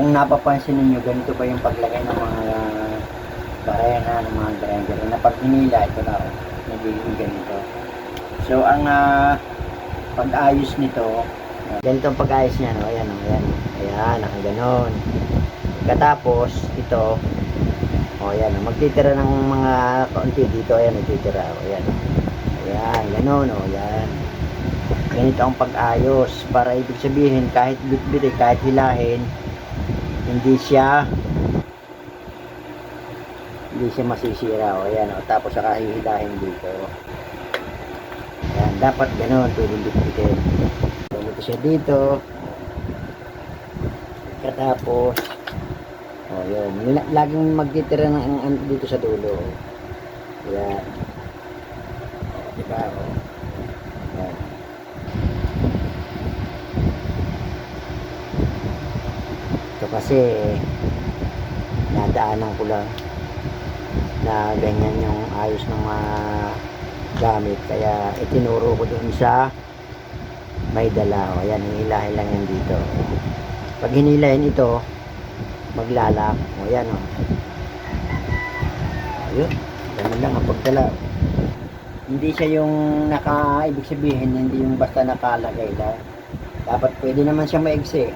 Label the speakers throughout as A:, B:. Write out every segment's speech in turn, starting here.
A: kung napapansin ninyo, ganito ba yung paglagay ng mga barena, ng mga grinder. Na pag hinila, ito na, nagiging ganito. So, ang ah, pag-ayos nito, ganito ang pag-ayos niya, no? Ayan, ayan. Ayan, nakaganon. Katapos, ito, o oh, ayan, magtitira ng mga kaunti dito, ayan, magtitira, o ayan. Ayan, ganon, o ayan. Ganito ang pag-ayos para ibig sabihin kahit bitbit eh, kahit hilahin, hindi siya hindi siya masisira o ayan o tapos saka hihilahin dito. Ayan dapat ganon pwedeng bitbitin ganito siya dito. Katapos o yun La- laging magtitira ng ang- dito sa dulo ayan. Diba o ayan ito kasi nadaanan ko lang na ganyan yung ayos ng mga gamit. Kaya itinuro ko dun sa may dala o yan hinilahin lang yan dito. Pag hinilahin ito maglalak. O yan o ayun ganun lang ang pagdala. Hindi siya yung naka ibig sabihin hindi yung basta nakalagay lang. Dapat pwede naman siya maigsi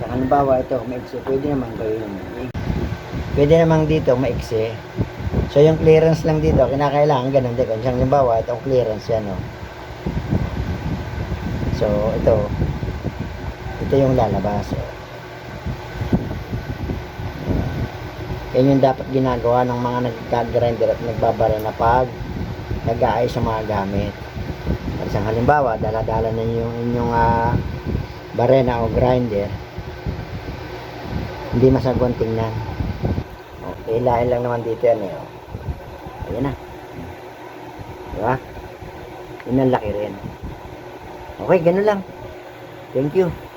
A: sa halimbawa ito maigsi pwede naman gawin pwede naman dito maigsi So yung clearance lang dito, kinakailangan ganun din. Kung siyang limbawa, itong clearance yan, no? So, ito. Ito yung lalabas. So. Yan yung dapat ginagawa ng mga nagka-grinder at nagbabara na pag nag-aayos sa mga gamit. At isang halimbawa, dala-dala na yung inyong ah, barena o grinder. Hindi masagwan tingnan. Okay, lahin lang naman dito yan eh. oh. Ayan na. Diba? Yun ang laki rin. Okay, ganun lang. Thank you.